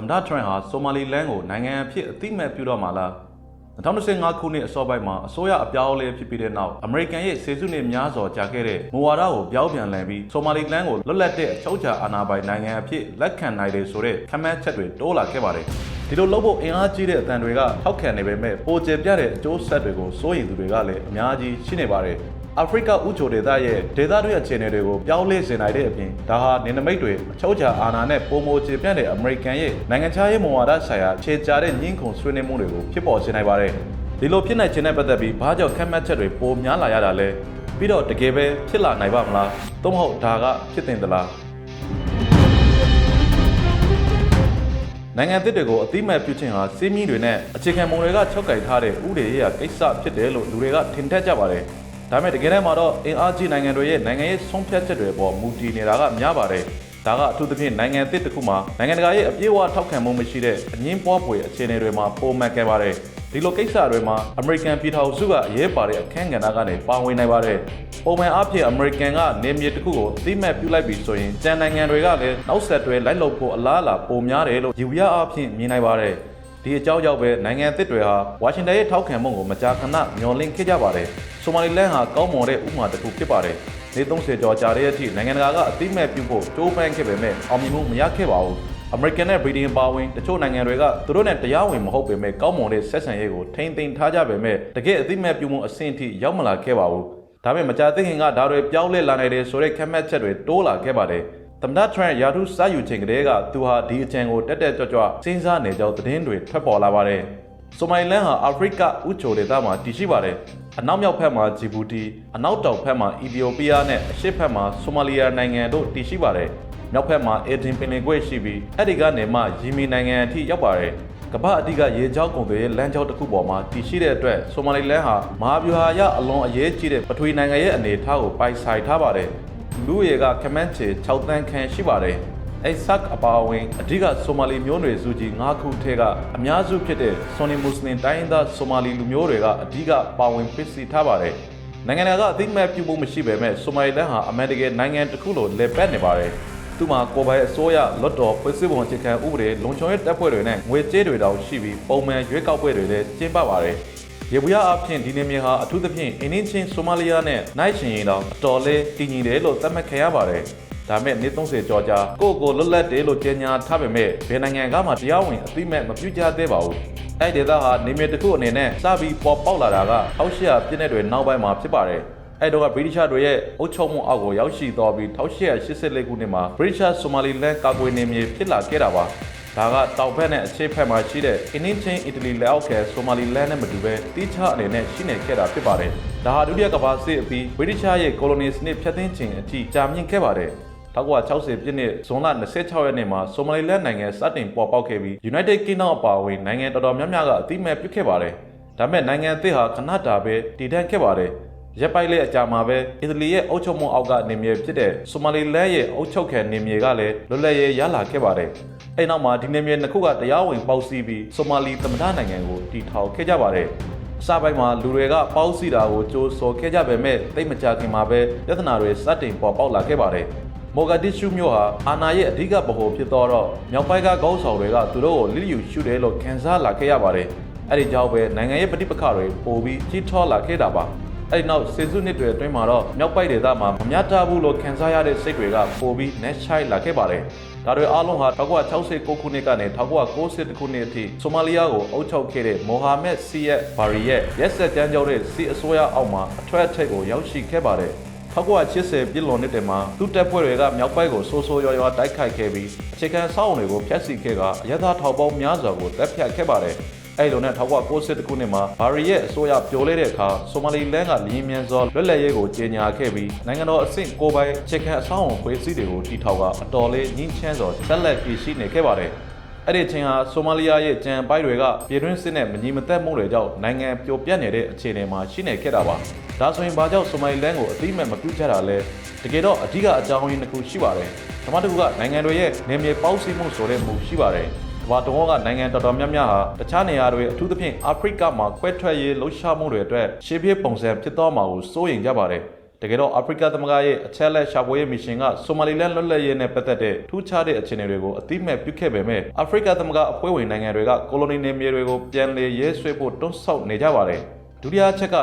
သမ္မတထရန့်ဟာဆိုမာလီလန်းကိုနိုင်ငံအဖြစ်အသိမဲ့ပြုတော့မှာလား2015ခုနှစ်အစောပိုင်းမှာအစိုးရအပြောင်းအလဲဖြစ်ပြီးတဲ့နောက်အမေရိကန်ရဲ့စေစုနှစ်များစွာကြာခဲ့တဲ့မူဝါဒကိုပြောင်းပြန်လှန်ပြီးဆိုမာလီလန်းကိုလွတ်လပ်တဲ့အချုပ်အခြာအာဏာပိုင်နိုင်ငံအဖြစ်လက်ခံနိုင်တယ်ဆိုတဲ့ခန့်မှန်းချက်တွေတိုးလာခဲ့ပါတယ်ဒီလိုလုပ်ဖို့အင်အားကြီးတဲ့အတန်တွေကထောက်ခံနေပေမဲ့ပိုကျပြတဲ့အကျိုးဆက်တွေကိုစိုးရိမ်သူတွေကလည်းအများကြီးရှိနေပါတယ် အာဖရိကဥချိုဒေသရဲ့ဒေသတွေအခြေအနေတွေကိုပြောင်းလဲစေနိုင်တဲ့အပြင်ဒါဟာနေနမိတ်တွေအချုပ်အခြာအာဏာနဲ့ပုံမိုချေပြန့်တဲ့အမေရိကန်ရဲ့နိုင်ငံခြားရေးမူဝါဒဆိုင်ရာခြေချတဲ့ညှင်းခုန်ဆွေးနွေးမှုတွေကိုဖြစ်ပေါ်စေနိုင်ပါတယ်ဒီလိုဖြစ်နိုင်ခြင်းနဲ့ပတ်သက်ပြီးဘာကြောင့်ခက်မှတ်ချက်တွေပိုများလာရတာလဲပြီးတော့တကယ်ပဲဖြစ်လာနိုင်ပါမလားသို့မဟုတ်ဒါကဖြစ်တင်သလားနိုင်ငံသစ်တွေကိုအတိမတ်ပြုခြင်းဟာစီးမီးတွေနဲ့အခြေခံမုံတွေကချုပ်ကင်ထားတဲ့ဥဒေရေးရာကိစ္စဖြစ်တယ်လို့လူတွေကထင်ထက်ကြပါတယ်။ ဒါပေမဲ့တကယ်တမ်းမှာတော့အင်အားကြီးနိုင်ငံတွေရဲ့နိုင်ငံရေးဆုံးဖြတ်ချက်တွေပေါ်မူတည်နေတာကများပါတယ်။ဒါကအထူးသဖြင့်နိုင်ငံသစ်တစ်ခုမှာနိုင်ငံတကာရဲ့အပြည့်အဝထောက်ခံမှုမရှိတဲ့အငင်းပွားဖွယ်အခြေအနေတွေမှာပုံမှန်ခဲ့ပါတယ်။ဒီလိုကိစ္စတွေမှာအမေရိကန်ပြည်ထောင်စုကအရေးပါတဲ့အခန်းကဏ္ဍကနေပါဝင်နိုင်ပါတယ်။ပုံမှန်အားဖြင့်အမေရိကန်ကနေမြေတစ်ခုကိုသိမဲ့ပြုလိုက်ပြီဆိုရင်ကျန်နိုင်ငံတွေကလည်းနောက်ဆက်တွဲလိုက်လုပ်ဖို့အလားအလာပိုများတယ်လို့ယူရအားဖြင့်မြင်နိုင်ပါတယ်။ဒီအကြောင်းကြောင့်ပဲနိုင်ငံသစ်တွေဟာဝါရှင်တန်ရဲ့ထောက်ခံမှုကိုမကြာခဏမျှော်လင့်ခဲ့ကြပါတယ်။ဆိုမာလီလန်းဟာကောင်းမွန်တဲ့ဥပမာတစ်ခုဖြစ်ပါတယ်။နေ30ကျော်ကြာတဲ့အထိနိုင်ငံတကာကအသိမဲ့ပြုဖို့တိုးပန်းခဲ့ပေမဲ့အောင်မြင်မှုမရခဲ့ပါဘူး။အမေရိကန်နဲ့ဗြိတိန်ပါဝင်တချို့နိုင်ငံတွေကသူတို့နဲ့တရားဝင်မဟုတ်ပေမဲ့ကောင်းမွန်တဲ့ဆက်ဆံရေးကိုထိန်းသိမ်းထားကြပေမဲ့တကယ်အသိမဲ့ပြုမှုအဆင့်အထိရောက်မလာခဲ့ပါဘူး။ဒါပေမဲ့မကြာသေးခင်ကဒါတွေပြောင်းလဲလာနိုင်တယ်ဆိုတဲ့ခက်မှတ်ချက်တွေတိုးလာခဲ့ပါတယ်။သမ္မတထရန့်ရာထူးစယူချိန်ကတည်းကသူဟာဒီအကြံကိုတက်တက်ကြွကြွစဉ်းစားနေကြောင်းသတင်းတွေထွက်ပေါ်လာပါတယ်။ ဆိုမိုင်လန်ဟာအာဖရိကဥချိုဒေသမှာတည်ရှိပါတယ်။အနောက်မြောက်ဘက်မှာဂျီဘူတီအနောက်တောင်ဘက်မှာအီသီယိုးပီးယားနဲ့အရှေ့ဘက်မှာဆိုမာလီယာနိုင်ငံတို့တည်ရှိပါတယ်။မြောက်ဘက်မှာအေဒင်ပင်လင်ကွေ့ရှိပြီးအဲ့ဒီကနေမှယီမီနိုင်ငံအထိရောက်ပါတယ်။ကမ္ဘာအဓိကရေချောင်းကုန်တွေရဲ့လမ်းကြောင်းတစ်ခုပေါ်မှာတည်ရှိတဲ့အတွက်ဆိုမာလီလန်ဟာမဟာဗျူဟာရအလွန်အရေးကြီးတဲ့ပထဝီနိုင်ငံရဲ့အနေအထားကိုပိုင်ဆိုင်ထားပါတယ်။လူရေကခမန်းချေ6တန်းခန့်ရှိပါတယ်။ အိဆတ်အပါအဝင်အဓိကဆိုမာလီမျိုးနွယ်စုကြီး၅ခုထဲကအများစုဖြစ်တဲ့ဆွန်နီမွတ်စလင်တိုင်းရင်းသားဆိုမာလီလူမျိုးတွေကအဓိကပါဝင်ပစ္စည်းထားပါတယ်။နိုင်ငံတကာကအသိအမှတ်ပြုမှုမရှိပေမဲ့ဆိုမာလီလန်ဟာအမေရိကန်နိုင်ငံတစ်ခုလိုလည်ပတ်နေပါတယ်။သူမှာကိုယ်ပိုင်အစိုးရလွတ်တော်ဖွဲ့စည်းပုံအခြေခံဥပဒေလုံခြုံရေးတပ်ဖွဲ့တွေနဲ့ငွေကြေးတွေတောင်ရှိပြီးပုံမှန်ရွေးကောက်ပွဲတွေလည်းကျင်းပပါတယ်။ရေဘူးရအဖြစ်ဒီနေမြေဟာအထူးသဖြင့်အင်းင်းချင်းဆိုမာလီယာနဲ့နိုင်ချင်ရင်တောင်အတော်လေးတည်ငြိမ်တယ်လို့သတ်မှတ်ခံရပါတယ်။ ဒါမဲ့နေ့30ကျော်ကြာကိုယ့်ကိုလွတ်လပ်တယ်လို့ကြေညာထားပေမဲ့ဘယ်နိုင်ငံကမှတရားဝင်အသိမဲ့မပြုကြသေးပါဘူး။အဲ့ဒီဒေသဟာနေမြေတစ်ခုအနေနဲ့စပြီးပေါ်ပေါက်လာတာက1800ပြည့်နှစ်တွေနောက်ပိုင်းမှာဖြစ်ပါတယ်။အဲ့တော့ကဗြိတိရှတွေရဲ့အုပ်ချုပ်မှုအောက်ကိုရောက်ရှိတော်ပြီး1884ခုနှစ်မှာဗြိတိရှဆိုမာလီလန်ကာကွယ်နေမြေဖြစ်လာခဲ့တာပါ။ဒါကတောင်ဘက်နဲ့အရှေ့ဘက်မှာရှိတဲ့အင်းင်းချင်းအီတလီလက်အောက်ခဲဆိုမာလီလန်နဲ့မတူပဲတိကျအနေနဲ့ရှိနေခဲ့တာဖြစ်ပါတယ်။ဒါဟာဒုတိယကမ္ဘာစစ်အပြီးဗြိတိရှရဲ့ကိုလိုနီစနစ်ဖျက်သိမ်းခြင်းအထိကြာမြင့်ခဲ့ပါတယ်။ 1960ပြည့်နှစ်ဇွန်လ26ရက်နေ့မှာဆိုမာလီလန်နိုင်ငံစတင်ပေါ်ပေါက်ခဲ့ပြီး United Kingdom အပါအဝင်နိုင်ငံတော်တော်များများကအသိမဲ့ပြုခဲ့ပါတယ်။ဒါပေမဲ့နိုင်ငံအသစ်ဟာခဏတာပဲတည်တံ့ခဲ့ပါတယ်။ရက်ပိုက်လက်အကြာမှာပဲအီတလီရဲ့အုပ်ချုပ်မှုအောက်ကနေမြေဖြစ်တဲ့ဆိုမာလီလန်ရဲ့အုပ်ချုပ်ခံနေမြေကလည်းလွတ်လပ်ရေးရလာခဲ့ပါတယ်။အဲ့နောက်မှာဒီနေမြေနှစ်ခုကတရားဝင်ပေါက်စီးပြီးဆိုမာလီသမ္မတနိုင်ငံကိုတည်ထောင်ခဲ့ကြပါတယ်။အစပိုင်းမှာလူတွေကပေါက်စီတာကိုကြိုးစော်ခဲ့ကြပေမဲ့တိတ်မကြခင်မှာပဲပြဿနာတွေစတင်ပေါ်ပေါက်လာခဲ့ပါတယ်။ မော်ဂါဒစ်ရှူမြို့ဟာအာနာရဲ့အဓိကဗဟိုဖြစ်တော့မြောက်ပိုင်းကကောင်းဆောင်တွေကသူတို့ကိုလစ်လျူရှုတယ်လို့ခံစားလာခဲ့ရပါတယ်။အဲ့ဒီကြောင့်ပဲနိုင်ငံရဲ့ပဋိပက္ခတွေပိုပြီးကြီးထွားလာခဲ့တာပါ။အဲ့ဒီနောက်စေစုနှစ်တွေအတွင်းမှာတော့မြောက်ပိုက်ဒေသမှာမမျှတဘူးလို့ခံစားရတဲ့စိတ်တွေကပိုပြီးနှက်ချိုက်လာခဲ့ပါတယ်။ဒါတွေအားလုံးဟာ1969ခုနှစ်ကနေ1990ခုနှစ်အထိဆိုမာလီယာကိုအုပ်ချုပ်ခဲ့တဲ့မိုဟာမက်စီယက်ဘာရီရဲ့ရက်ဆက်ကြမ်းကြောတဲ့စီအစိုးရအောက်မှာအထွတ်အထိပ်ကိုရောက်ရှိခဲ့ပါတယ်။ 1980ပြည်လွန်နှစ်တည်းမှာသူတပ်ဖွဲ့တွေကမြောက်ပိုင်းကိုဆိုးဆိုးရွားရွားတိုက်ခိုက်ခဲ့ပြီးအခြေခံစောင့်တွေကိုဖျက်ဆီးခဲ့ကအရသာထောက်ပေါင်းများစွာကိုတပ်ဖြတ်ခဲ့ပါတယ်။အဲ့လိုနဲ့1990ခုနှစ်မှာဘာရီရဲ့အစိုးရပြိုလဲတဲ့အခါဆိုမာလီလန်ကလင်းမြန်စွာလွတ်လပ်ရေးကိုကြေညာခဲ့ပြီးနိုင်ငံတော်အဆင့်ကိုပိုင်အခြေခံအဆောက်အုံဖွဲ့စည်းတွေကိုတည်ထောင်ကအတော်လေးညှင်းချမ်းစွာဆက်လက်တည်ရှိနေခဲ့ပါတယ်။ အဲ့ဒီအချိန်ဟာဆိုမာလီယာရဲ့ကြံပိုက်တွေကပြည်တွင်းစစ်နဲ့မညီမသက်မှုတွေကြောင့်နိုင်ငံပြိုပြတ်နေတဲ့အခြေအနေမှာရှိနေခဲ့တာပါ။ဒါဆိုရင်ဘာကြောင့်ဆိုမာလီလန်ကိုအသိမဲ့မပြုတ်ကြတာလဲ။တကယ်တော့အဓိကအကြောင်းရင်းတစ်ခုရှိပါတယ်။ပထမတစ်ခုကနိုင်ငံတွေရဲ့နေမြေပေါင်းစည်းမှုဆိုတဲ့မူရှိပါတယ်။ကမ္ဘာတဝန်းကနိုင်ငံတော်တော်များများဟာတခြားနေရာတွေအထူးသဖြင့်အာဖရိကမှာခွဲထွက်ရေးလှုပ်ရှားမှုတွေအတွက်ရှေ့ပြေးပုံစံဖြစ်သွားမှာကိုစိုးရိမ်ကြပါတယ်။ တကယ်တော့အာဖရိကသမဂ္ဂရဲ့အချက်အလက်ရှာဖွေရေးမစ်ရှင်ကဆိုမာလီလန်လွတ်လပ်ရေးနဲ့ပတ်သက်တဲ့ထူးခြားတဲ့အခြေအနေတွေကိုအတိအမဲ့ပြုခဲ့ပေမဲ့အာဖရိကသမဂ္ဂအဖွဲ့ဝင်နိုင်ငံတွေကကိုလိုနီနယ်မြေတွေကိုပြန်လည်ရဲဆွဲဖို့တွန်းဆောက်နေကြပါတယ်ဒုတိယအချက်က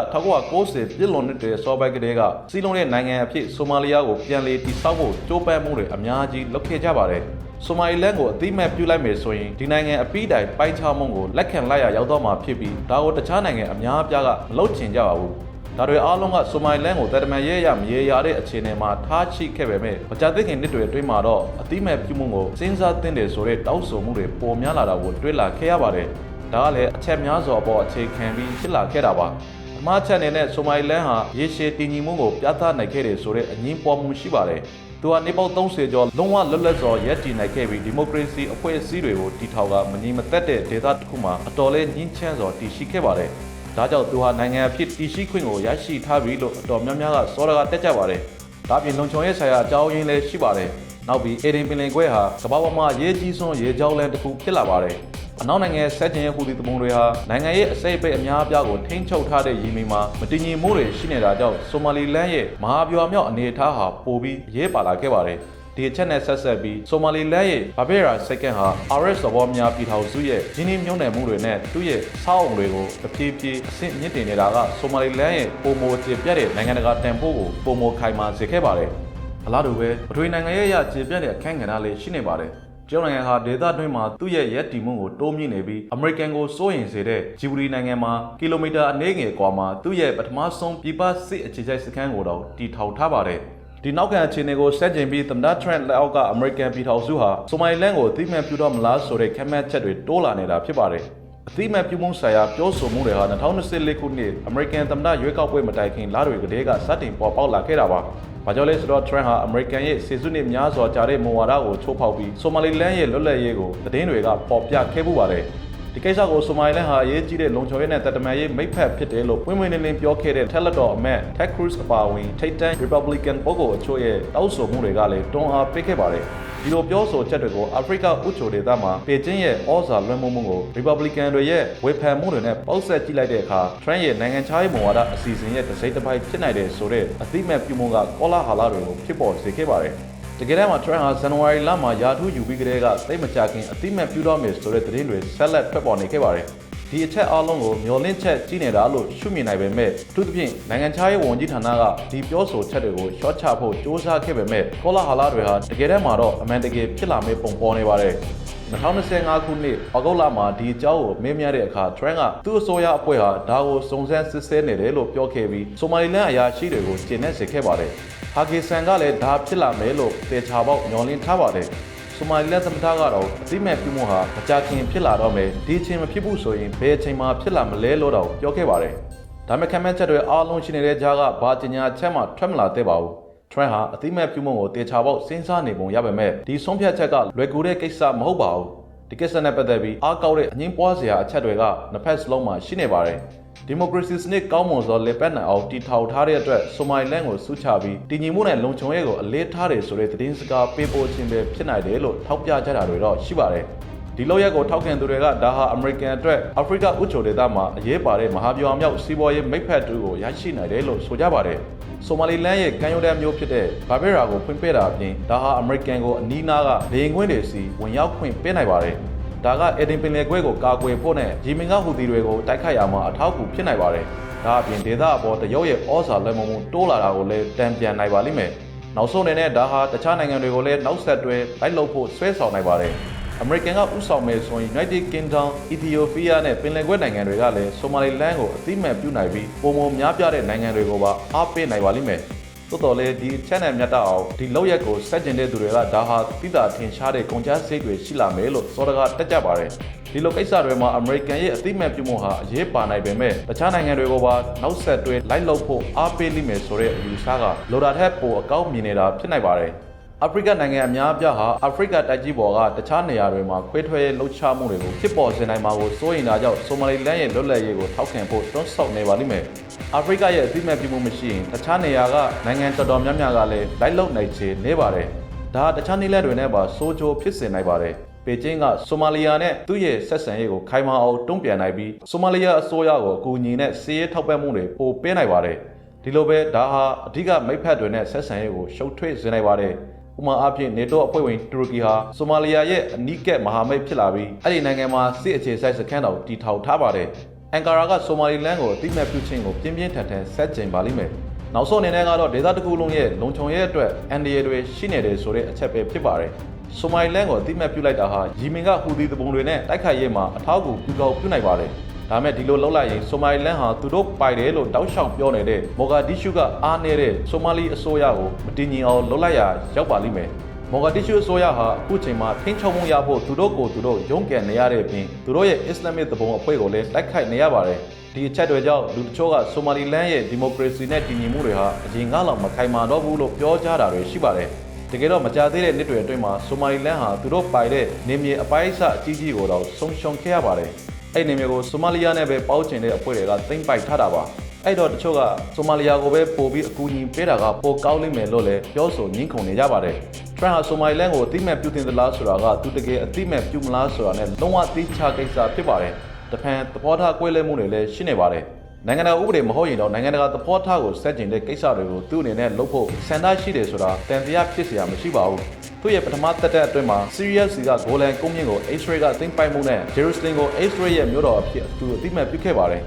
1990ပြည်လွန်တဲ့စောပိုက်ကလေးကစီးလုံးတဲ့နိုင်ငံအဖြစ်ဆိုမာလီယာကိုပြန်လည်တည်ဆောက်ဖို့ကြိုးပမ်းမှုတွေအများကြီးလုပ်ခဲ့ကြပါတယ်ဆိုမာလီလန်ကိုအတိအမဲ့ပြုလိုက်မယ်ဆိုရင်ဒီနိုင်ငံအပိတိုင်ပိုင်းခြားမှုကိုလက်ခံလိုက်ရရောက်တော့မှာဖြစ်ပြီးဒါကိုတခြားနိုင်ငံအများအပြားကမလုပ်ချင်ကြပါဘူး ဒါတွေအားလုံးကဆိုမိုင်လန်ကိုတရမန်ရဲရမရေရတဲ့အခြေအနေမှာထားရှိခဲ့ပေမဲ့မကြသေးခင်နှစ်တွေအတွင်းမှာတော့အတိမဲ့ပြုမှုကိုစဉ်းစားသင့်တယ်ဆိုတဲ့တောက်ဆိုမှုတွေပေါ်များလာတာကိုတွေ့လာခဲ့ရပါတယ်။ဒါကလည်းအချက်များစွာပေါ်အခြေခံပြီးဖြစ်လာခဲ့တာပါ။အမှားချက်အနေနဲ့ဆိုမိုင်လန်ဟာရေရှည်တည်ငြိမ်မှုကိုပြသနိုင်ခဲ့တယ်ဆိုတဲ့အငင်းပေါ်မှုရှိပါတယ်။သူဟာနေပေါင်း30ကျော်လုံးဝလွတ်လပ်စွာရပ်တည်နိုင်ခဲ့ပြီးဒီမိုကရေစီအဖွဲ့အစည်းတွေကိုတီထောင်ကမငြိမ်မသက်တဲ့ဒေသတစ်ခုမှာအတော်လေးညှင်းချမ်းစွာတည်ရှိခဲ့ပါတယ်။ ဒါကြောင့်သူဟာနိုင်ငံအဖြစ်တည်ရှိခွင့်ကိုရရှိထားပြီလို့အတော်များများကစောရကတက်ကြပါတယ်။ဒါပြင်လုံခြုံရေးဆိုင်ရာအကြောင်းရင်းလည်းရှိပါတယ်။နောက်ပြီးအေဒင်ပင်လင်ခွဲဟာကမ္ဘာပေါ်မှာရေးကြီးဆုံးရေကြောင်းလမ်းတစ်ခုဖြစ်လာပါတယ်။အနောက်နိုင်ငံရဲ့ဆက်ကျင်ရဲ့ဟူသီတမုံတွေဟာနိုင်ငံရဲ့အစိပ်အပိတ်အများအပြားကိုထိန်းချုပ်ထားတဲ့ရင်းမီမှာမတည်ငြိမ်မှုတွေရှိနေတာကြောင့်ဆိုမာလီလန်ရဲ့မဟာဗျူဟာမြောက်အနေအထားဟာပိုပြီးရေးပါလာခဲ့ပါတယ်။ ဒီအချက်နဲ့ဆက်ဆက်ပြီးဆိုမာလီလန်ရဲ့ဘာဘေရာစက္ကန့်ဟာ RS သဘောများပြည်ထောင်စုရဲ့ရင်းနှီးမြှုပ်နှံမှုတွေနဲ့သူ့ရဲ့စောက်အုံတွေကိုတဖြည်းဖြည်းအဆင့်မြင့်တင်နေတာကဆိုမာလီလန်ရဲ့ပုံမိုကျေပြတ်တဲ့နိုင်ငံတကာတန်ဖိုးကိုပုံမိုခိုင်မာစေခဲ့ပါတယ်။အလားတူပဲပထဝီနိုင်ငံရဲ့အရကျေပြတ်တဲ့အခန်းကဏ္ဍလေးရှိနေပါတယ်။ကျောင်းနိုင်ငံဟာဒေသတွင်းမှာသူ့ရဲ့ရက်တီမှုကိုတိုးမြင့်နေပြီးအမေရိကန်ကိုစိုးရိမ်စေတဲ့ဂျီဘူရီနိုင်ငံမှာကီလိုမီတာအနည်းငယ်ကွာမှာသူ့ရဲ့ပထမဆုံးပြည်ပစစ်အခြေစိုက်စခန်းကိုတော့တည်ထောင်ထားပါတယ်။ ဒီနောက်ခံအခြေအနေကိုဆက်ကျင်ပြီးသမ္မတထရန့်လက်အောက်ကအမေရိကန်ပြည်ထောင်စုဟာဆိုမိုလီလန်ကိုအသိအမှတ်ပြုတော့မလားဆိုတဲ့ခက်မှတ်ချက်တွေတိုးလာနေတာဖြစ်ပါတယ်။အသိအမှတ်ပြုမှုဆိုင်ရာပြောဆိုမှုတွေဟာ2024ခုနှစ်အမေရိကန်သမ္မတရွေးကောက်ပွဲမတိုင်ခင်လတွေကတည်းကစတင်ပေါ်ပေါက်လာခဲ့တာပါ။ဘာကြောင့်လဲဆိုတော့ထရန့်ဟာအမေရိကန်ရဲ့စီစုနှစ်များစွာကြာတဲ့မူဝါဒကိုချိုးဖောက်ပြီးဆိုမာလီလန်ရဲ့လွတ်လပ်ရေးကိုသတင်းတွေကပေါ်ပြခဲ့မှုပါတယ်။ ဒီကိစ္စကိုဆိုမိုင်လန်ဟာအရေးကြီးတဲ့လုံခြုံရေးနဲ့တပ်တမန်ရေးမိတ်ဖက်ဖြစ်တယ်လို့ပွင့်ပွင့်လင်းလင်းပြောခဲ့တဲ့ Teledoc အမတ် Ted Cruz အပါအဝင်ထိပ်တန်း Republican ပုဂ္ဂိုလ်အချို့ရဲ့တောက်ဆိုမှုတွေကလည်းတွန်းအားပေးခဲ့ပါတယ်။ဒီလိုပြောဆိုချက်တွေကိုအာဖရိကဥချိုဒေသမှာပေကျင်းရဲ့ဩဇာလွှမ်းမိုးမှုကို Republican တွေရဲ့ဝေဖန်မှုတွေနဲ့ပေါက်ဆက်ကြည့်လိုက်တဲ့အခါ Trump ရဲ့နိုင်ငံခြားရေးမူဝါဒအစီအစဉ်ရဲ့တစ်စိတ်တစ်ပိုင်းဖြစ်နိုင်တယ်ဆိုတဲ့အသိမဲ့ပြုမှုကကောလာဟာလတွေကိုဖြစ်ပေါ်စေခဲ့ပါတယ်။ တကယ်တမ်းမှာ Trump ဟာဇန်နဝါရီလမှာယာထူးယူပြီးကတည်းကသိပ်မကြခင်အတိမတ်ပြုတော့မယ်ဆိုတဲ့သတင်းတွေဆက်လက်ထွက်ပေါ်နေခဲ့ပါတယ်။ဒီအချက်အလုံးကိုမျော်လင့်ချက်ကြီးနေတာလို့ရှုမြင်နိုင်ပေမဲ့အထူးသဖြင့်နိုင်ငံခြားရေးဝန်ကြီးဌာနကဒီပြောဆိုချက်တွေကိုရှော့ချဖို့စ조사ခဲ့ပေမဲ့ကောလာဟာလတွေဟာတကယ်တမ်းမှာတော့အမှန်တကယ်ဖြစ်လာမယ့်ပုံပေါ်နေပါတယ်။2025ခုနှစ်ဩဂုတ်လမှာဒီအကြောင်းကိုမေးမြန်းတဲ့အခါ Trump ကသူ့အစိုးရအဖွဲ့ဟာဒါကိုစုံစမ်းစစ်ဆေးနေတယ်လို့ပြောခဲ့ပြီးဆိုမာလီလန်အရာရှိတွေကိုကျင့်နေစေခဲ့ပါတယ်။ ဟာဂီဆန်ကလည်းဒါဖြစ်လာမယ်လို့သေချာပေါက်ညွှန်လင်းထားပါတယ်။ဆိုမာလီလန်သမ္မတကတော့အသိမဲ့ပြုမှုဟာမကြာခင်ဖြစ်လာတော့မယ်ဒီအချိန်မဖြစ်ဘူးဆိုရင်ဘယ်အချိန်မှဖြစ်လာမလဲလို့တော့ပြောခဲ့ပါတယ်။ဒါမဲ့ခံမှန်းချက်တွေအားလုံးရှိနေတဲ့ကြားကဘာကျညာချက်မှထွက်မလာသေးပါဘူး။ Trump ဟာအသိမဲ့ပြုမှုကိုတေချာပေါက်စဉ်းစားနေပုံရပါမဲ့ဒီဆုံးဖြတ်ချက်ကလွယ်ကူတဲ့ကိစ္စမဟုတ်ပါဘူး။ဒီကိစ္စနဲ့ပတ်သက်ပြီးအားကောက်တဲ့အငင်းပွားစရာအချက်တွေကနှစ်ဖက်စလုံးမှာရှိနေပါတယ်။ ဒီမိုကရေစီစနစ်ကောင်းမွန်စွာလေပတ်နိုင်အောင်တည်ထောင်ထားတဲ့အတွက်ဆိုမိုင်လန်ကိုစုချပြီးတည်ငြိမ်မှုနဲ့လုံခြုံရေးကိုအလေးထားတယ်ဆိုတဲ့သတင်းစကားပေးပို့ခြင်းပဲဖြစ်နိုင်တယ်လို့ထောက်ပြကြတာတွေတော့ရှိပါတယ်။ဒီလောက်ရက်ကိုထောက်ခံသူတွေကဒါဟာအမေရိကန်အတွက်အာဖရိကဥချိုဒေသမှာအရေးပါတဲ့မဟာဗျူဟာမြောက်စီးပွားရေးမိတ်ဖက်တူကိုရရှိနိုင်တယ်လို့ဆိုကြပါတယ်။ဆိုမာလီလန်ရဲ့ကမ်းရိုးတန်းမျိုးဖြစ်တဲ့ဘာဘဲရာကိုဖွင့်ပေးတာအပြင်ဒါဟာအမေရိကန်ကိုအနီးနားကလေရင်ခွင်းတွေစီဝင်ရောက်ခွင့်ပေးနိုင်ပါတယ်။ ဒါကအေဒင်ပင်လယ်ကွဲကိုကာကွယ်ဖို့နဲ့ဂျီမင်ကဟူသီတွေကိုတိုက်ခိုက်ရမှာအထောက်အကူဖြစ်နိုင်ပါတယ်။ဒါအပြင်ဒေသအပေါ်တရုတ်ရဲ့ဩဇာလွှမ်းမိုးမှုတိုးလာတာကိုလည်းတံပြန်နိုင်ပါလိမ့်မယ်။နောက်ဆုံးအနေနဲ့ဒါဟာတခြားနိုင်ငံတွေကိုလည်းနောက်ဆက်တွဲလိုက်လုပ်ဖို့ဆွဲဆောင်နိုင်ပါတယ်။အမေရိကန်ကဥဆောင်မယ်ဆိုရင် United Kingdom, Ethiopia နဲ့ပင်လယ်ကွေ့နိုင်ငံတွေကလည်းဆိုမာလီလန်ကိုအသိအမှတ်ပြုနိုင်ပြီးပုံမများပြားတဲ့နိုင်ငံတွေကိုပါအားပေးနိုင်ပါလိမ့်မယ်။ သို့တော်လည်းဒီ channel မြတ်တအောင်ဒီလောက်ရက်ကိုစက်ကျင်တဲ့သူတွေကဒါဟာတိတာထင်ရှားတဲ့ကုန်ကျစရိတ်တွေရှိလာမယ်လို့စောတကားတက်ကြပါတယ်။ဒီလိုကိစ္စတွေမှာအမေရိကန်ရဲ့အသိအမှတ်ပြုမှုဟာအရေးပါနိုင်ပေမဲ့တခြားနိုင်ငံတွေကိုပါနောက်ဆက်တွဲလိုက်လုပ်ဖို့အားပေးလိမ့်မယ်ဆိုတဲ့အယူဆကလိုတာထက်ပိုအကောက်မြင်နေတာဖြစ်နိုင်ပါတယ်။ အာဖရိကနိုင်ငံအများအပြားဟာအာဖရိကတိုက်ကြီးပေါ်ကတခြားနေရာတွေမှာခွဲထွက်ရေးလှုပ်ရှားမှုတွေကိုဖြစ်ပေါ်စေနိုင်မှာကိုစိုးရိမ်တာကြောင့်ဆိုမာလီလန်ရဲ့လွတ်လပ်ရေးကိုထောက်ခံဖို့တွန်းဆောက်နေပါလိမ့်မယ်။အာဖရိကရဲ့အသိမဲ့ပြုမှုမရှိရင်တခြားနေရာကနိုင်ငံတော်တော်များများကလည်းလိုက်လုံနိုင်ချေနေပါတယ်။ဒါဟာတခြားနည်းလမ်းတွေနဲ့ပါစိုးကြိုးဖြစ်စေနိုင်ပါတယ်။ပေကျင်းကဆိုမာလီယာနဲ့သူ့ရဲ့ဆက်ဆံရေးကိုခိုင်မာအောင်တုံ့ပြန်နိုင်ပြီးဆိုမာလီယာအစိုးရကိုအကူအညီနဲ့စီးရဲထောက်ပံ့မှုတွေပိုပေးနိုင်ပါတယ်။ဒီဒီလိုပဲဒါဟာအဓိကမိတ်ဖက်တွေနဲ့ဆက်ဆံရေးကိုရှုပ်ထွေးစေနိုင်ပါတယ် ဥပမာအဖြစ်နေတိုးအဖွဲ့ဝင်တူရကီဟာဆိုမာလီယာရဲ့အနီးကပ်မဟာမိတ်ဖြစ်လာပြီးအဲ့ဒီနိုင်ငံမှာစစ်အခြေစိုက်စခန်းတော်တည်ထောင်ထားပါတယ်အန်ကာရာကဆိုမာလီလန်ကိုအတိမတ်ပြုခြင်းကိုပြင်းပြင်းထန်ထန်ဆက်ကျင်ပါလိမ့်မယ်နောက်ဆုံးအနေနဲ့ကတော့ဒေသတစ်ခုလုံးရဲ့လုံခြုံရေးအတွက်အန်ဒီရတွေရှိနေတယ်ဆိုတဲ့အချက်ပဲဖြစ်ပါတယ်ဆိုမာလီလန်ကိုအတိမတ်ပြုလိုက်တာဟာယီမင်ကဟူသီတပုံတွေနဲ့တိုက်ခိုက်ရေးမှာအထောက်အကူပြုကောင်းပြုနိုင်ပါတယ် ဒါမဲ့ဒီလိုလှုပ်လိုက်ရင်ဆိုမာလီလန်ဟာသူတို့ပိုက်တယ်လို့တောက်လျှောက်ပြောနေတဲ့မော်ဂါဒီရှုကအားနေတဲ့ဆိုမာလီအစိုးရကိုမတင်ញင်အောင်လှုပ်လိုက်ရရောက်ပါလိမ့်မယ်မော်ဂါဒီရှုအစိုးရဟာအခုချိန်မှာထိန်းချုပ်မှုရဖို့သူတို့ကိုသူတို့ရုန်းကန်နေရတဲ့အပြင်သူတို့ရဲ့အစ္စလာမစ်သဘုံအဖွဲ့ကိုလည်းတိုက်ခိုက်နေရပါတယ်ဒီအချက်တွေကြောင့်လူတချို့ကဆိုမာလီလန်ရဲ့ဒီမိုကရေစီနဲ့တည်ငြိမ်မှုတွေဟာအရင်ကလောက်မခိုင်မာတော့ဘူးလို့ပြောကြတာတွေရှိပါတယ်တကယ်တော့မကြသေးတဲ့နှစ်တွေအတွင်းမှာဆိုမာလီလန်ဟာသူတို့ပိုင်တဲ့နေမြေအပိုင်းအစအကြီးကြီးကိုတော့ဆုံးရှုံးခဲ့ရပါတယ် အဲ့ဒီနေမျိုးကိုဆိုမာလီယာနဲ့ပဲပေါင်းချင်တဲ့အဖွဲ့တွေကသိမ့်ပိုက်ထားတာပါအဲ့တော့တချို့ကဆိုမာလီယာကိုပဲပို့ပြီးအကူအညီပေးတာကပိုကောင်းလိမ့်မယ်လို့လည်းပြောဆိုညှင်းခုန်နေကြပါတယ်ထရန်ဟာဆိုမာလီလန်ကိုအတိမတ်ပြုတင်သလားဆိုတာကသူတကယ်အတိမတ်ပြုမလားဆိုတာနဲ့လုံးဝသိချကိစ္စဖြစ်ပါတယ်တဖန်သဘောထားကွဲလွဲမှုတွေလည်းရှိနေပါတယ် နိုင်ငံတကာဥပဒေမဟုတ်ရင်တော့နိုင်ငံတကာသဘောထားကိုစက်ကျင်တဲ့ကိစ္စတွေကိုသူ့အနေနဲ့လုပ်ဖို့စံထားရှိတယ်ဆိုတာတန်တရားဖြစ်เสียမရှိပါဘူးသူ့ရဲ့ပထမသက်တမ်းအတွင်းမှာ Syria စီကဂိုလန်ကုန်းမြင့်ကို Israel ကသိမ်းပိုက်မှုနဲ့ Jerusalem ကို Israel ရဲ့မြို့တော်အဖြစ်သူအတိမတ်ပြုခဲ့ပါတယ်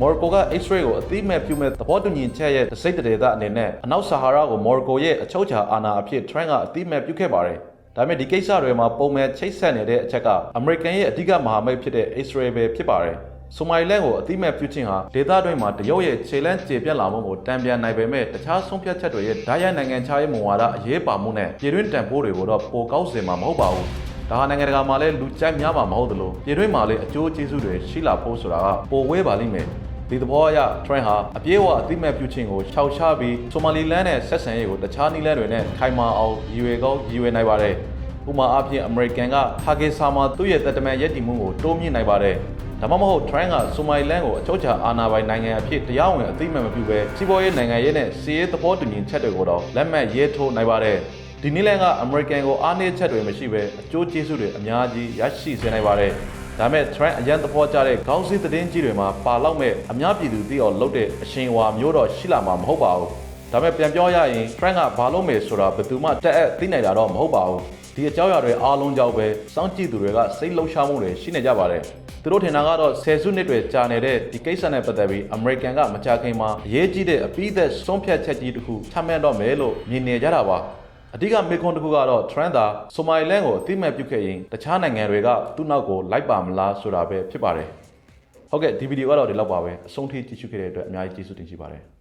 မော်ရိုကိုက X-ray ကိုအသိမဲ့ပြုမဲ့သဘောတူညီချက်ရဲ့စိတ်တရေသအနေနဲ့အနောက်ဆာဟာရာကိုမော်ရိုကိုရဲ့အချုပ်အခြာအာဏာအဖြစ် Trump ကအသိမဲ့ပြုခဲ့ပါတယ်။ဒါပေမဲ့ဒီကိစ္စတွေမှာပုံမှန်ချိတ်ဆက်နေတဲ့အချက်ကအမေရိကန်ရဲ့အဓိကမဟာမိတ်ဖြစ်တဲ့ Israel ပဲဖြစ်ပါတယ်။ ဆိုမာလီလန်ကိုအသိမဲ့ပြုခြင်းဟာဒေသတွင်းမှာတရုတ်ရဲ့ခြေလန်းကျေပြတ်လာမှုကိုတံပြန်နိုင်ပေမဲ့တခြားဆုံးဖြတ်ချက်တွေရဲ့ဓာတ်ရိုက်နိုင်ငံခြားရေးမူဝါဒအရေးပါမှုနဲ့ပြည်တွင်းတန်ဖိုးတွေကိုတော့ပိုကောက်စင်မှာမဟုတ်ပါဘူး။ဒါဟာနိုင်ငံတကာမှာလည်းလူကြိုက်များမှာမဟုတ်သလိုပြည်တွင်းမှာလည်းအကျိုးကျေးဇူးတွေရှိလာဖို့ဆိုတာကပိုဝဲပါလိမ့်မယ်။ဒီသဘောအရ Trent ဟာအပြေးအဝအသိမဲ့ပြုခြင်းကိုခြောက်ချပြီးဆိုမာလီလန်နဲ့ဆက်ဆံရေးကိုတခြားနည်းလမ်းတွေနဲ့ခိုင်မာအောင်ရည်ရွယ်ကောင်းရည်ရွယ်နိုင်ပါတယ်။ ဥပမာအဖြစ်အမေရိကန်ကဟာဂေဆာမှာသူ့ရဲ့တပ်တမန်ရည်တည်မှုကိုတိုးမြှင့်နိုင်ပါတယ်။ဒါမှမဟုတ် Trent ကဆိုမာလီလန်ကိုအချုပ်အခြာအာဏာပိုင်နိုင်ငံအဖြစ်တရားဝင်အသိမဲ့မပြုဘဲစီးပွားရေးနိုင်ငံရေးနဲ့စီးရေးသဘောတူညီချက်တွေကိုတော့လက်မှတ်ရေးထိုးနိုင်ပါတယ်။ဒီနည်းလမ်းကအမေရိကန်ကိုအားနည်းချက်တွေမရှိဘဲအကျိုးကျေးဇူးတွေအများကြီးရရှိစေနိုင်ပါတယ်။ဒါမဲ့ trend အရန်သဘောကျတဲ့ခေါင်းစည်းသတင်းကြီးတွေမှာပါလောက်မဲ့အများပြည်သူသိအောင်လုပ်တဲ့အရှင်ဝါမျိုးတော့ရှိလာမှာမဟုတ်ပါဘူး။ဒါမဲ့ပြန်ပြောရရင် trend ကဘာလုပ်မယ်ဆိုတာဘယ်သူမှတက်အပ်သိနိုင်တာတော့မဟုတ်ပါဘူး။ ဒီအကြောင်းအရာတွေအားလုံးကြောင့်ပဲစောင့်ကြည့်သူတွေကစိတ်လှုပ်ရှားမှုတွေရှိနေကြပါတယ်။သူတို့ထင်တာကတော့ဆယ်စုနှစ်တွေကြာနေတဲ့ဒီကိစ္စနဲ့ပတ်သက်ပြီးအမေရိကန်ကမကြခင်မှာအရေးကြီးတဲ့အပိသက်ဆုံးဖြတ်ချက်ကြီးတစ်ခုချမှတ်တော့မယ်လို့မြင်နေကြတာပါ။အဓိကမေခွန်းတစ်ခုကတော့ Trend သာဆိုမာလီလန်ကိုအသိမဲ့ပြုတ်ခဲ့ရင်တခြားနိုင်ငံတွေကသူ့နောက်ကိုလိုက်ပါမလားဆိုတာပဲဖြစ်ပါတယ်။ဟုတ်ကဲ့ဒီဗီဒီယိုကတော့ဒီလောက်ပါပဲအဆုံးထိကြည့်ရှုခဲ့တဲ့အတွက်အများကြီးကျေးဇူးတင်ရှိပါတယ်။